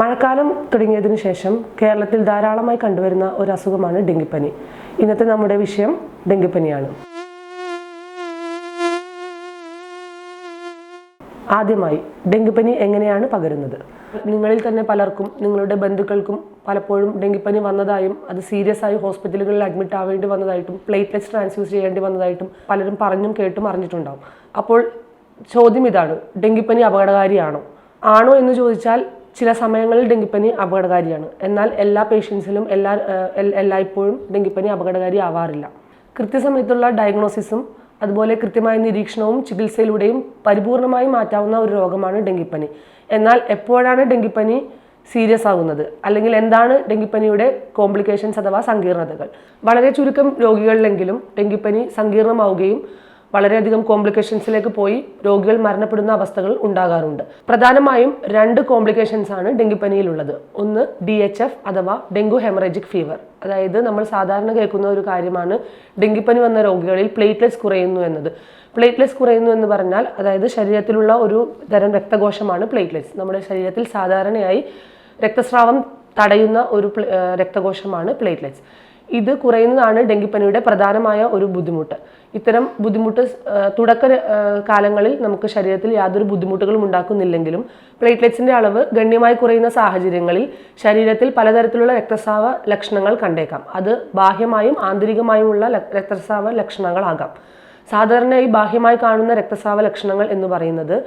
മഴക്കാലം തുടങ്ങിയതിനു ശേഷം കേരളത്തിൽ ധാരാളമായി കണ്ടുവരുന്ന ഒരു അസുഖമാണ് ഡെങ്കിപ്പനി. ഇന്നത്തെ നമ്മുടെ വിഷയം ഡെങ്കിപ്പനിയാണ്. ആദ്യമായി ഡെങ്കിപ്പനി എങ്ങനെയാണ് പകരുന്നത്? നിങ്ങളിൽ തന്നെ പലർക്കും നിങ്ങളുടെ ബന്ധുക്കൾക്കും പലപ്പോഴും ഡെങ്കിപ്പനി വന്നതായും അത് സീരിയസ് ആയി ഹോസ്പിറ്റലുകളിൽ അഡ്മിറ്റ് ആവേണ്ടി വന്നതായിട്ടും പ്ലേറ്റ്ലെറ്റ്സ് ട്രാൻസ്ഫ്യൂസ് ചെയ്യേണ്ടി വന്നതായിട്ടും പലരും പറഞ്ഞും കേട്ടും അറിഞ്ഞിട്ടുണ്ടാവും. അപ്പോൾ ചോദ്യം ഇതാണ് ഡെങ്കിപ്പനി അപകടകാരിയാണോ? ആണോ എന്ന് ചോദിച്ചാൽ ചില സമയങ്ങളിൽ ഡെങ്കിപ്പനി അപകടകാരിയാണ്. എന്നാൽ എല്ലാ പേഷ്യൻസിലും എല്ലാ എല്ലായ്പ്പോഴും ഡെങ്കിപ്പനി അപകടകാരി ആവാറില്ല. കൃത്യസമയത്തുള്ള ഡയഗ്നോസിസും അതുപോലെ കൃത്യമായ നിരീക്ഷണവും ചികിത്സയിലൂടെയും പരിപൂർണമായി മാറ്റാവുന്ന ഒരു രോഗമാണ് ഡെങ്കിപ്പനി. എന്നാൽ എപ്പോഴാണ് ഡെങ്കിപ്പനി സീരിയസ് ആകുന്നത് അല്ലെങ്കിൽ എന്താണ് ഡെങ്കിപ്പനിയുടെ കോംപ്ലിക്കേഷൻസ് അഥവാ സങ്കീർണതകൾ? വളരെ ചുരുക്കം രോഗികളിലെങ്കിലും ഡെങ്കിപ്പനി സങ്കീർണമാവുകയും വളരെയധികം കോംപ്ലിക്കേഷൻസിലേക്ക് പോയി രോഗികൾ മരണപ്പെടുന്ന അവസ്ഥകൾ ഉണ്ടാകാറുണ്ട്. പ്രധാനമായും രണ്ട് കോംപ്ലിക്കേഷൻസ് ആണ് ഡെങ്കിപ്പനിയിലുള്ളത്. ഒന്ന് ഡി എച്ച് എഫ് അഥവാ ഡെങ്കു ഹെമറേജിക് ഫീവർ. അതായത് നമ്മൾ സാധാരണ കേൾക്കുന്ന ഒരു കാര്യമാണ് ഡെങ്കിപ്പനി വന്ന രോഗികളിൽ പ്ലേറ്റ്ലെറ്റ്സ് കുറയുന്നു എന്നത്. പ്ലേറ്റ്ലെറ്റ്സ് കുറയുന്നു എന്ന് പറഞ്ഞാൽ അതായത് ശരീരത്തിലുള്ള ഒരു തരം രക്തകോശമാണ് പ്ലേറ്റ്ലെറ്റ്സ് നമ്മുടെ ശരീരത്തിൽ സാധാരണയായി രക്തസ്രാവം തടയുന്ന ഒരു രക്തകോശമാണ് പ്ലേറ്റ്ലെറ്റ്സ് ഇത് കുറയുന്നതാണ് ഡെങ്കിപ്പനിയുടെ പ്രധാനമായ ഒരു ബുദ്ധിമുട്ട്. ഇത്തരം ബുദ്ധിമുട്ട് തുടക്ക കാലങ്ങളിൽ നമുക്ക് ശരീരത്തിൽ യാതൊരു ബുദ്ധിമുട്ടുകളും ഉണ്ടാക്കുന്നില്ലെങ്കിലും പ്ലേറ്റ്ലെറ്റ്സിന്റെ അളവ് ഗണ്യമായി കുറയുന്ന സാഹചര്യങ്ങളിൽ ശരീരത്തിൽ പലതരത്തിലുള്ള രക്തസ്രാവ ലക്ഷണങ്ങൾ കണ്ടേക്കാം. അത് ബാഹ്യമായും ആന്തരികമായുമുള്ള രക്തസ്രാവ ലക്ഷണങ്ങളാകാം. സാധാരണയായി ബാഹ്യമായി കാണുന്ന രക്തസ്രാവ ലക്ഷണങ്ങൾ എന്ന് പറയുന്നത്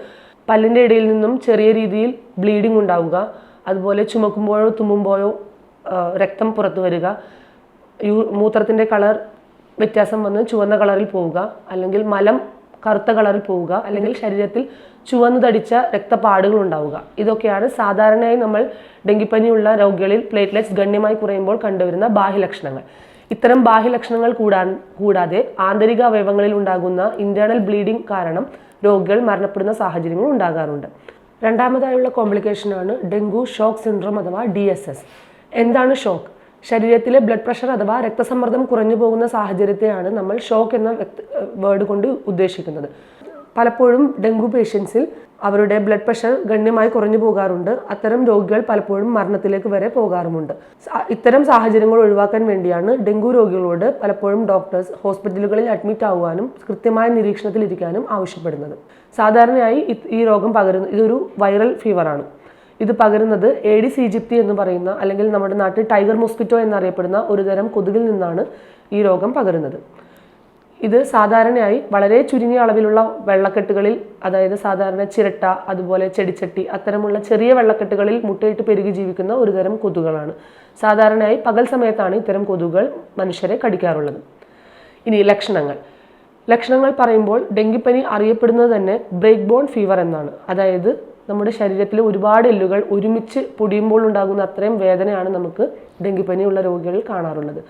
പല്ലിന്റെ ഇടയിൽ നിന്നും ചെറിയ രീതിയിൽ ബ്ലീഡിംഗ് ഉണ്ടാവുക അതുപോലെ ചുമക്കുമ്പോഴോ തുമ്മുമ്പോഴോ രക്തം പുറത്തു വരിക യൂ മൂത്രത്തിന്റെ കളർ വ്യത്യാസം വന്ന് ചുവന്ന കളറിൽ പോവുക. അല്ലെങ്കിൽ മലം കറുത്ത കളറിൽ പോവുക. അല്ലെങ്കിൽ ശരീരത്തിൽ ചുവന്നുതടിച്ച രക്തപാടുകൾ ഉണ്ടാവുക. ഇതൊക്കെയാണ് സാധാരണയായി നമ്മൾ ഡെങ്കിപ്പനിയുള്ള രോഗികളിൽ പ്ലേറ്റ്ലെറ്റ്സ് ഗണ്യമായി കുറയുമ്പോൾ കണ്ടുവരുന്ന ബാഹ്യലക്ഷണങ്ങൾ. ഇത്തരം ബാഹ്യലക്ഷണങ്ങൾ കൂടാൻ കൂടാതെ ആന്തരിക അവയവങ്ങളിൽ ഉണ്ടാകുന്ന ഇന്റേണൽ ബ്ലീഡിംഗ് കാരണം രോഗികൾ മരണപ്പെടുന്ന സാഹചര്യങ്ങൾ ഉണ്ടാകാറുണ്ട്. രണ്ടാമതായുള്ള കോംപ്ലിക്കേഷനാണ് ഡെങ്കു ഷോക്ക് സിൻഡ്രോം അഥവാ ഡി എന്താണ് ഷോക്ക്? ശരീരത്തിലെ ബ്ലഡ് പ്രഷർ അഥവാ രക്തസമ്മർദ്ദം കുറഞ്ഞു പോകുന്ന സാഹചര്യത്തെയാണ് നമ്മൾ ഷോക്ക് എന്ന വേർഡ് കൊണ്ട് ഉദ്ദേശിക്കുന്നത്. പലപ്പോഴും ഡെങ്കു പേഷ്യൻസിൽ അവരുടെ ബ്ലഡ് പ്രഷർ ഗണ്യമായി കുറഞ്ഞു പോകാറുണ്ട്. അത്തരം രോഗികൾ പലപ്പോഴും മരണത്തിലേക്ക് വരെ പോകാറുമുണ്ട്. ഇത്തരം സാഹചര്യങ്ങൾ ഒഴിവാക്കാൻ വേണ്ടിയാണ് ഡെങ്കു രോഗികളോട് പലപ്പോഴും ഡോക്ടേഴ്സ് ഹോസ്പിറ്റലുകളിൽ അഡ്മിറ്റ് ആവാനും കൃത്യമായ നിരീക്ഷണത്തിലിരിക്കാനും ആവശ്യപ്പെടുന്നത്. സാധാരണയായി ഈ രോഗം പകരുന്ന ഇതൊരു വൈറൽ ഫീവറാണ് ഇത് പകരുന്നത് ഏഡിസ് ഈജിപ്തി എന്ന് പറയുന്ന അല്ലെങ്കിൽ നമ്മുടെ നാട്ടിൽ ടൈഗർ മോസ്കിറ്റോ എന്നറിയപ്പെടുന്ന ഒരു തരം കൊതുകിൽ നിന്നാണ് ഈ രോഗം പകരുന്നത്. ഇത് സാധാരണയായി വളരെ ചുരുങ്ങിയ അളവിലുള്ള വെള്ളക്കെട്ടുകളിൽ അതായത് സാധാരണ ചിരട്ട അതുപോലെ ചെടിച്ചട്ടി അത്തരമുള്ള ചെറിയ വെള്ളക്കെട്ടുകളിൽ മുട്ടയിട്ട് പെരുകി ജീവിക്കുന്ന ഒരു തരം കൊതുകുകളാണ്. സാധാരണയായി പകൽ സമയത്താണ് ഇത്തരം കൊതുകുകൾ മനുഷ്യരെ കടിക്കാറുള്ളത്. ഇനി ലക്ഷണങ്ങൾ. ലക്ഷണങ്ങൾ പറയുമ്പോൾ ഡെങ്കിപ്പനി അറിയപ്പെടുന്നത് തന്നെ ബ്രേക്ക് ബോൺ ഫീവർ എന്നാണ്. അതായത് നമ്മുടെ ശരീരത്തിലെ ഒരുപാട് എല്ലുകൾ ഒരുമിച്ച് പൊടിയുമ്പോൾ ഉണ്ടാകുന്ന അത്രയും വേദനയാണ് നമുക്ക് ഡെങ്കിപ്പനിയുള്ള രോഗികളിൽ കാണാറുള്ളത്.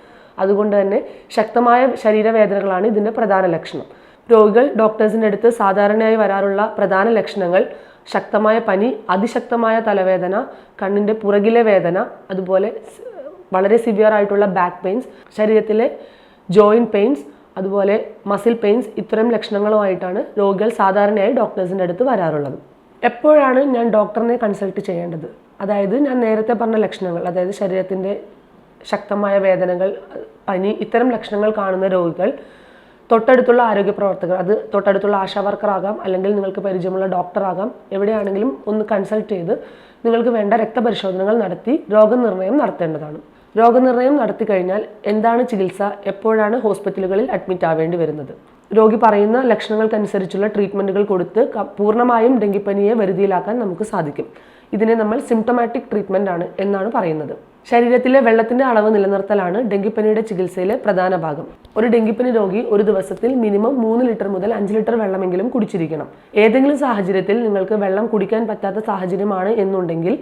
അതുകൊണ്ട് തന്നെ ശക്തമായ ശരീരവേദനകളാണ് ഇതിന്റെ പ്രധാന ലക്ഷണം. രോഗികൾ ഡോക്ടേഴ്സിന്റെ അടുത്ത് സാധാരണയായി വരാറുള്ള പ്രധാന ലക്ഷണങ്ങൾ ശക്തമായ പനി അതിശക്തമായ തലവേദന കണ്ണിന്റെ പുറകിലെ വേദന അതുപോലെ വളരെ സിവിയർ ആയിട്ടുള്ള ബാക്ക് പെയിൻസ് ശരീരത്തിലെ ജോയിന്റ് പെയിൻസ് അതുപോലെ മസിൽ പെയിൻസ് ഇത്തരം ലക്ഷണങ്ങളുമായിട്ടാണ് രോഗികൾ സാധാരണയായി ഡോക്ടേഴ്സിന്റെ അടുത്ത് വരാറുള്ളത്. എപ്പോഴാണ് ഞാൻ ഡോക്ടറിനെ കൺസൾട്ട് ചെയ്യേണ്ടത്? അതായത് ഞാൻ നേരത്തെ പറഞ്ഞ ലക്ഷണങ്ങൾ അതായത് ശരീരത്തിന്റെ ശക്തമായ വേദനകൾ പനി ഇത്തരം ലക്ഷണങ്ങൾ കാണുന്ന രോഗികൾ തൊട്ടടുത്തുള്ള ആരോഗ്യ പ്രവർത്തകർ അത് തൊട്ടടുത്തുള്ള ആശാ വർക്കർ ആകാം അല്ലെങ്കിൽ നിങ്ങൾക്ക് പരിചയമുള്ള ഡോക്ടറാകാം എവിടെയാണെങ്കിലും ഒന്ന് കൺസൾട്ട് ചെയ്ത് നിങ്ങൾക്ക് വേണ്ട രക്തപരിശോധനകൾ നടത്തി രോഗനിർണയം നടത്തേണ്ടതാണ്. രോഗനിർണയം നടത്തി കഴിഞ്ഞാൽ എന്താണ് ചികിത്സ? എപ്പോഴാണ് ഹോസ്പിറ്റലുകളിൽ അഡ്മിറ്റ് ആവേണ്ടി വരുന്നത്? രോഗി പറയുന്ന ലക്ഷണങ്ങൾക്കനുസരിച്ചുള്ള ട്രീറ്റ്മെന്റുകൾ കൊടുത്ത് പൂർണമായും ഡെങ്കിപ്പനിയെ വരുതിയിലാക്കാൻ നമുക്ക് സാധിക്കും. ഇതിനെ നമ്മൾ സിംറ്റമാറ്റിക് ട്രീറ്റ്മെന്റ് ആണ് എന്നാണ് പറയുന്നത്. ശരീരത്തിലെ വെള്ളത്തിന്റെ അളവ് നിലനിർത്തലാണ് ഡെങ്കിപ്പനിയുടെ ചികിത്സയിലെ പ്രധാന ഭാഗം. ഒരു ഡെങ്കിപ്പനി രോഗി ഒരു ദിവസത്തിൽ മിനിമം മൂന്ന് ലിറ്റർ മുതൽ അഞ്ച് ലിറ്റർ വെള്ളമെങ്കിലും കുടിച്ചിരിക്കണം. ഏതെങ്കിലും സാഹചര്യത്തിൽ നിങ്ങൾക്ക് വെള്ളം കുടിക്കാൻ പറ്റാത്ത സാഹചര്യമാണ് എന്നുണ്ടെങ്കിൽ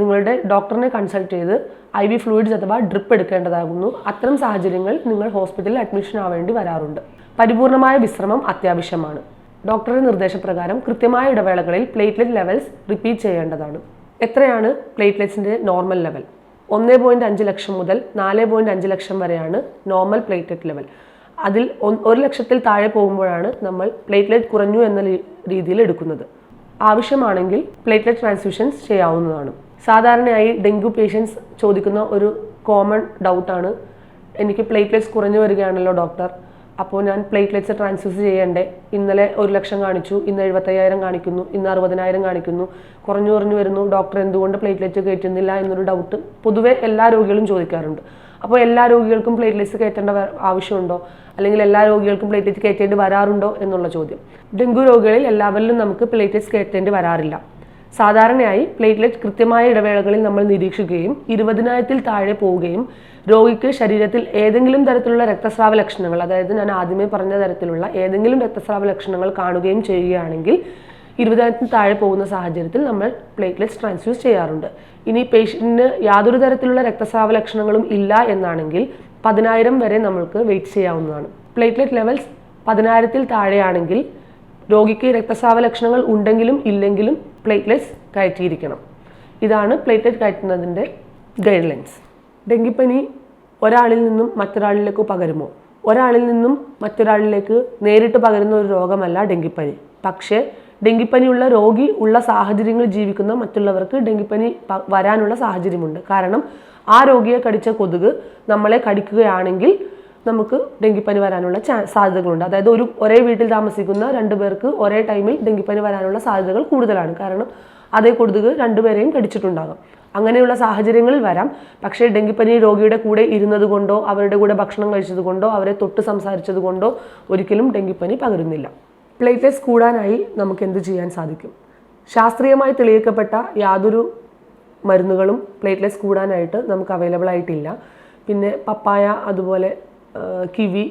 നിങ്ങളുടെ ഡോക്ടറിനെ കൺസൾട്ട് ചെയ്ത് ഐ വി ഫ്ലൂയിഡ്സ് അഥവാ ഡ്രിപ്പ് എടുക്കേണ്ടതാകുന്നു. അത്തരം സാഹചര്യങ്ങൾ നിങ്ങൾ ഹോസ്പിറ്റലിൽ അഡ്മിഷൻ ആവേണ്ടി വരാറുണ്ട്. പരിപൂർണമായ വിശ്രമം അത്യാവശ്യമാണ്. ഡോക്ടറുടെ നിർദ്ദേശപ്രകാരം കൃത്യമായ ഇടവേളകളിൽ പ്ലേറ്റ്ലെറ്റ് ലെവൽസ് റിപ്പീറ്റ് ചെയ്യേണ്ടതാണ്. എത്രയാണ് പ്ലേറ്റ്ലെറ്റ്സിന്റെ നോർമൽ ലെവൽ? ഒന്ന് പോയിന്റ് അഞ്ച് ലക്ഷം മുതൽ നാല് പോയിന്റ് അഞ്ച് ലക്ഷം വരെയാണ് നോർമൽ പ്ലേറ്റ്ലെറ്റ് ലെവൽ. അതിൽ ഒരു ലക്ഷത്തിൽ താഴെ പോകുമ്പോഴാണ് നമ്മൾ പ്ലേറ്റ്ലെറ്റ് കുറഞ്ഞു എന്ന രീതിയിൽ എടുക്കുന്നത്. ആവശ്യമാണെങ്കിൽ പ്ലേറ്റ്ലെറ്റ് ട്രാൻസ്ഫ്യൂഷൻസ് ചെയ്യാവുന്നതാണ്. സാധാരണയായി ഡെങ്കു പേഷ്യൻസ് ചോദിക്കുന്ന ഒരു കോമൺ ഡൗട്ടാണ് എനിക്ക് പ്ലേറ്റ്ലെറ്റ്സ് കുറഞ്ഞു വരികയാണല്ലോ ഡോക്ടർ അപ്പോൾ ഞാൻ പ്ലേറ്റ്ലെറ്റ്സ് ട്രാൻസ്ഫ്യൂസ് ചെയ്യണ്ടേ. ഇന്നലെ ഒരു ലക്ഷം കാണിച്ചു ഇന്ന് എഴുപത്തയ്യായിരം കാണിക്കുന്നു ഇന്ന് അറുപതിനായിരം കാണിക്കുന്നു. കുറഞ്ഞു കുറഞ്ഞു വരുന്നു. ഡോക്ടർ എന്തുകൊണ്ട് പ്ലേറ്റ്ലെറ്റ് കയറ്റുന്നില്ല എന്നൊരു ഡൗട്ട് പൊതുവേ എല്ലാ രോഗികളും ചോദിക്കാറുണ്ട്. അപ്പോൾ എല്ലാ രോഗികൾക്കും പ്ലേറ്റ്ലെറ്റ്സ് കയറ്റേണ്ട ആവശ്യമുണ്ടോ? അല്ലെങ്കിൽ എല്ലാ രോഗികൾക്കും പ്ലേറ്റ്ലെറ്റ് കയറ്റേണ്ടി വരാറുണ്ടോ എന്നുള്ള ചോദ്യം. ഡെങ്കു രോഗികളിൽ എല്ലാവരിലും നമുക്ക് പ്ലേറ്റ്ലെറ്റ്സ് കയറ്റേണ്ടി വരാറില്ല. സാധാരണയായി പ്ലേറ്റ്ലെറ്റ് കൃത്യമായ ഇടവേളകളിൽ നമ്മൾ നിരീക്ഷിക്കുകയും ഇരുപതിനായിരത്തിൽ താഴെ പോവുകയും രോഗിക്ക് ശരീരത്തിൽ ഏതെങ്കിലും തരത്തിലുള്ള രക്തസ്രാവ ലക്ഷണങ്ങൾ അതായത് ഞാൻ ആദ്യമേ പറഞ്ഞ തരത്തിലുള്ള ഏതെങ്കിലും രക്തസ്രാവ ലക്ഷണങ്ങൾ കാണുകയും ചെയ്യുകയാണെങ്കിൽ ഇരുപതിനായിരത്തിന് താഴെ പോകുന്ന സാഹചര്യത്തിൽ നമ്മൾ പ്ലേറ്റ്ലെറ്റ്സ് ട്രാൻസ്ഫ്യൂസ് ചെയ്യാറുണ്ട്. ഇനി പേഷ്യന്റിന് യാതൊരു തരത്തിലുള്ള രക്തസ്രാവ ലക്ഷണങ്ങളും ഇല്ല എന്നാണെങ്കിൽ പതിനായിരം വരെ നമ്മൾക്ക് വെയിറ്റ് ചെയ്യാവുന്നതാണ്. പ്ലേറ്റ്ലെറ്റ് ലെവൽസ് പതിനായിരത്തിൽ താഴെയാണെങ്കിൽ രോഗിക്ക് രക്തസ്രാവ ലക്ഷണങ്ങൾ ഉണ്ടെങ്കിലും ഇല്ലെങ്കിലും പ്ലേറ്റ്ലെറ്റ്സ് കയറ്റിയിരിക്കണം. ഇതാണ് പ്ലേറ്റ്ലെറ്റ് കയറ്റുന്നതിന്റെ ഗൈഡ് ലൈൻസ് ഡെങ്കിപ്പനി ഒരാളിൽ നിന്നും മറ്റൊരാളിലേക്ക് പകരുമോ? ഒരാളിൽ നിന്നും മറ്റൊരാളിലേക്ക് നേരിട്ട് പകരുന്ന ഒരു രോഗമല്ല ഡെങ്കിപ്പനി. പക്ഷേ ഡെങ്കിപ്പനിയുള്ള രോഗി ഉള്ള സാഹചര്യങ്ങൾ ജീവിക്കുന്ന മറ്റുള്ളവർക്ക് ഡെങ്കിപ്പനി വരാനുള്ള സാഹചര്യമുണ്ട്. കാരണം ആ രോഗിയെ കടിച്ച കൊതുക് നമ്മളെ കടിക്കുകയാണെങ്കിൽ നമുക്ക് ഡെങ്കിപ്പനി വരാനുള്ള സാധ്യതകളുണ്ട്. അതായത് ഒരു ഒരേ വീട്ടിൽ താമസിക്കുന്ന രണ്ട് പേർക്ക് ഒരേ ടൈമിൽ ഡെങ്കിപ്പനി വരാനുള്ള സാധ്യതകൾ കൂടുതലാണ്. കാരണം അതേ കൊതുക് രണ്ടുപേരെയും കടിച്ചിട്ടുണ്ടാകും. അങ്ങനെയുള്ള സാഹചര്യങ്ങളിൽ വരാം. പക്ഷേ ഡെങ്കിപ്പനി രോഗിയുടെ കൂടെ ഇരുന്നത് കൊണ്ടോ അവരുടെ കൂടെ ഭക്ഷണം കഴിച്ചത് കൊണ്ടോ അവരെ തൊട്ട് സംസാരിച്ചത് കൊണ്ടോ ഒരിക്കലും ഡെങ്കിപ്പനി പകരുന്നില്ല. പ്ലേറ്റ്ലെറ്റ്സ് കൂടാനായി നമുക്ക് എന്ത് ചെയ്യാൻ സാധിക്കും? ശാസ്ത്രീയമായി തെളിയിക്കപ്പെട്ട യാതൊരു മരുന്നുകളും പ്ലേറ്റ്ലെറ്റ്സ് കൂടാനായിട്ട് നമുക്ക് അവൈലബിൾ ആയിട്ടില്ല. പിന്നെ പപ്പായ അതുപോലെ കിവി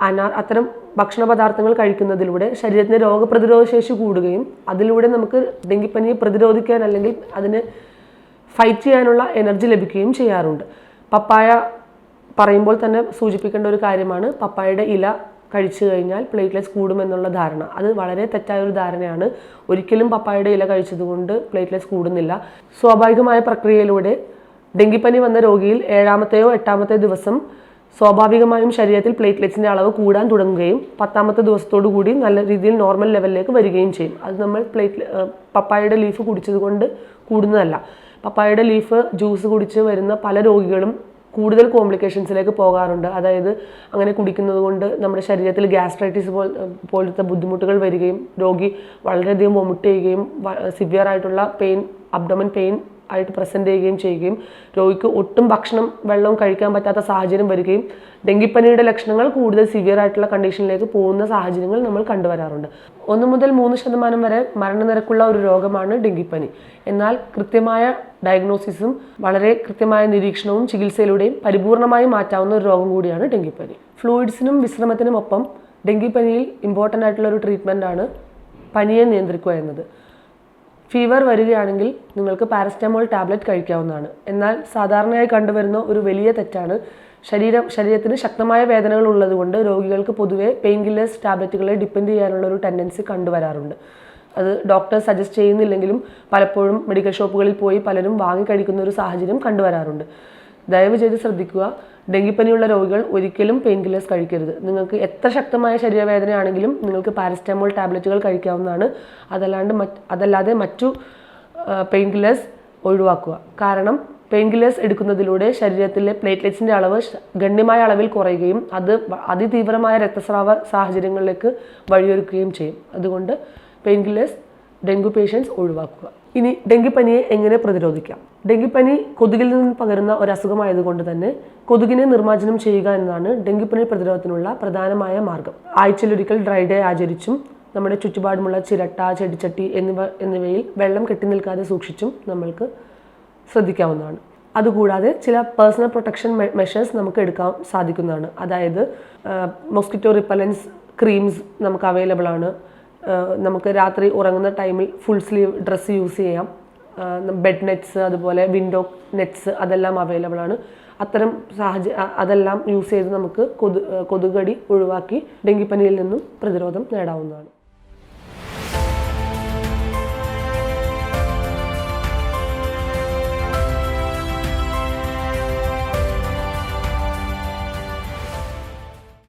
അനാർ അത്തരം ഭക്ഷണ പദാർത്ഥങ്ങൾ കഴിക്കുന്നതിലൂടെ ശരീരത്തിന് രോഗപ്രതിരോധ ശേഷി കൂടുകയും അതിലൂടെ നമുക്ക് ഡെങ്കിപ്പനിയെ പ്രതിരോധിക്കാൻ അല്ലെങ്കിൽ അതിനെ ഫൈറ്റ് ചെയ്യാനുള്ള എനർജി ലഭിക്കുകയും ചെയ്യാറുണ്ട്. പപ്പായ പറയുമ്പോൾ തന്നെ സൂചിപ്പിക്കേണ്ട ഒരു കാര്യമാണ് പപ്പായയുടെ ഇല കഴിച്ചു കഴിഞ്ഞാൽ പ്ലേറ്റ്ലെറ്റ്സ് കൂടുമെന്നുള്ള ധാരണ. അത് വളരെ തെറ്റായ ഒരു ധാരണയാണ്. ഒരിക്കലും പപ്പായയുടെ ഇല കഴിച്ചതുകൊണ്ട് പ്ലേറ്റ്ലെറ്റ്സ് കൂടുന്നില്ല. സ്വാഭാവികമായ പ്രക്രിയയിലൂടെ ഡെങ്കിപ്പനി വന്ന രോഗിയിൽ ഏഴാമത്തെയോ എട്ടാമത്തെയോ ദിവസം സ്വാഭാവികമായും ശരീരത്തിൽ പ്ലേറ്റ്ലെറ്റ്സിന്റെ അളവ് കൂടാൻ തുടങ്ങുകയും പത്താമത്തെ ദിവസത്തോടു കൂടി നല്ല രീതിയിൽ നോർമൽ ലെവലിലേക്ക് വരികയും ചെയ്യും. അത് നമ്മൾ പ്ലേറ്റ് പപ്പായയുടെ ലീഫ് കുടിച്ചത് കൊണ്ട് കൂടുന്നതല്ല. പപ്പായയുടെ ലീഫ് ജ്യൂസ് കുടിച്ച് വരുന്ന പല രോഗികളും കൂടുതൽ കോംപ്ലിക്കേഷൻസിലേക്ക് പോകാറുണ്ട്. അതായത് അങ്ങനെ കുടിക്കുന്നത് കൊണ്ട് നമ്മുടെ ശരീരത്തിൽ ഗ്യാസ്ട്രൈറ്റിസ് പോൽ പോലത്തെ ബുദ്ധിമുട്ടുകൾ വരികയും രോഗി വളരെയധികം വൊമിറ്റ് ചെയ്യുകയും സിവിയർ ആയിട്ടുള്ള പെയിൻ അബ്ഡമൻ പെയിൻ ആയിട്ട് പ്രസന്റ് ചെയ്യുകയും ചെയ്യുകയും രോഗിക്ക് ഒട്ടും ഭക്ഷണം വെള്ളവും കഴിക്കാൻ പറ്റാത്ത സാഹചര്യം വരികയും ഡെങ്കിപ്പനിയുടെ ലക്ഷണങ്ങൾ കൂടുതൽ സിവിയർ ആയിട്ടുള്ള കണ്ടീഷനിലേക്ക് പോകുന്ന സാഹചര്യങ്ങൾ നമ്മൾ കണ്ടുവരാറുണ്ട്. ഒന്ന് മുതൽ മൂന്ന് ശതമാനം വരെ മരണനിരക്കുള്ള ഒരു രോഗമാണ് ഡെങ്കിപ്പനി. എന്നാൽ കൃത്യമായ ഡയഗ്നോസിസും വളരെ കൃത്യമായ നിരീക്ഷണവും ചികിത്സയിലൂടെയും പരിപൂർണമായി മാറ്റാവുന്ന ഒരു രോഗം കൂടിയാണ് ഡെങ്കിപ്പനി. ഫ്ലൂയിഡ്സിനും വിശ്രമത്തിനും ഒപ്പം ഡെങ്കിപ്പനിയിൽ ഇമ്പോർട്ടന്റ് ആയിട്ടുള്ള ഒരു ട്രീറ്റ്മെന്റാണ് പനിയെ നിയന്ത്രിക്കുക എന്നത്. ഫീവർ വരികയാണെങ്കിൽ നിങ്ങൾക്ക് പാരസ്റ്റമോൾ ടാബ്ലറ്റ് കഴിക്കാവുന്നതാണ്. എന്നാൽ സാധാരണയായി കണ്ടുവരുന്ന ഒരു വലിയ തെറ്റാണ്. ശരീരം ശരീരത്തിന് ശക്തമായ വേദനകൾ ഉള്ളതുകൊണ്ട് രോഗികൾക്ക് പൊതുവെ പെയിൻ കില്ലേഴ്സ് ടാബ്ലറ്റുകളെ ഡിപ്പെൻഡ് ചെയ്യാനുള്ള ഒരു ടെൻഡൻസി കണ്ടുവരാറുണ്ട്. അത് ഡോക്ടർ സജസ്റ്റ് ചെയ്യുന്നില്ലെങ്കിലും പലപ്പോഴും മെഡിക്കൽ ഷോപ്പുകളിൽ പോയി പലരും വാങ്ങി കഴിക്കുന്ന ഒരു സാഹചര്യം കണ്ടുവരാറുണ്ട്. ദയവ് ചെയ്ത് ശ്രദ്ധിക്കുക. ഡെങ്കിപ്പനിയുള്ള രോഗികൾ ഒരിക്കലും പെയിൻ കില്ലേഴ്സ് കഴിക്കരുത്. നിങ്ങൾക്ക് എത്ര ശക്തമായ ശരീരവേദനയാണെങ്കിലും നിങ്ങൾക്ക് പാരസ്റ്റമോൾ ടാബ്ലറ്റുകൾ കഴിക്കാവുന്നതാണ്. അതല്ലാണ്ട് മറ്റ് അതല്ലാതെ മറ്റു പെയിൻ കില്ലേഴ്സ് ഒഴിവാക്കുക. കാരണം പെയിൻ കില്ലേഴ്സ് എടുക്കുന്നതിലൂടെ ശരീരത്തിലെ പ്ലേറ്റ്ലെറ്റ്സിന്റെ അളവ് ഗണ്യമായ അളവിൽ കുറയുകയും അത് അതിതീവ്രമായ രക്തസ്രാവ സാഹചര്യങ്ങളിലേക്ക് വഴിയൊരുക്കുകയും ചെയ്യും. അതുകൊണ്ട് പെയിൻ കില്ലേഴ്സ് ഡെങ്കു പേഷ്യൻസ് ഒഴിവാക്കുക. ഇനി ഡെങ്കിപ്പനിയെ എങ്ങനെ പ്രതിരോധിക്കാം? ഡെങ്കിപ്പനി കൊതുകിൽ നിന്ന് പകരുന്ന ഒരു അസുഖമായതുകൊണ്ട് തന്നെ കൊതുകിനെ നിർമ്മാർജനം ചെയ്യുക എന്നതാണ് ഡെങ്കിപ്പനി പ്രതിരോധത്തിനുള്ള പ്രധാനമായ മാർഗം. ആഴ്ചയിലൊരിക്കൽ ഡ്രൈ ഡേ ആചരിച്ചും നമ്മുടെ ചുറ്റുപാടുമുള്ള ചിരട്ട ചെടിച്ചട്ടി എന്നിവ എന്നിവയിൽ വെള്ളം കെട്ടി നിൽക്കാതെ സൂക്ഷിച്ചും നമ്മൾക്ക് ശ്രദ്ധിക്കാവുന്നതാണ്. അതുകൂടാതെ ചില പേഴ്സണൽ പ്രൊട്ടക്ഷൻ മെഷേഴ്സ് നമുക്ക് എടുക്കാൻ സാധിക്കുന്നതാണ്. അതായത് മോസ്കിറ്റോ റിപ്പലൻസ് ക്രീംസ് നമുക്ക് അവൈലബിൾ ആണ്. നമുക്ക് രാത്രി ഉറങ്ങുന്ന ടൈമിൽ ഫുൾ സ്ലീവ് ഡ്രസ്സ് യൂസ് ചെയ്യാം. ബെഡ് നെറ്റ്സ് അതുപോലെ വിൻഡോ നെറ്റ്സ് അതെല്ലാം അവൈലബിൾ ആണ്. അത്തരം സാഹചര്യം അതെല്ലാം യൂസ് ചെയ്ത് നമുക്ക് കൊതു കൊതുകടി ഒഴിവാക്കി ഡെങ്കിപ്പനിയിൽ നിന്നും പ്രതിരോധം നേടാവുന്നതാണ്.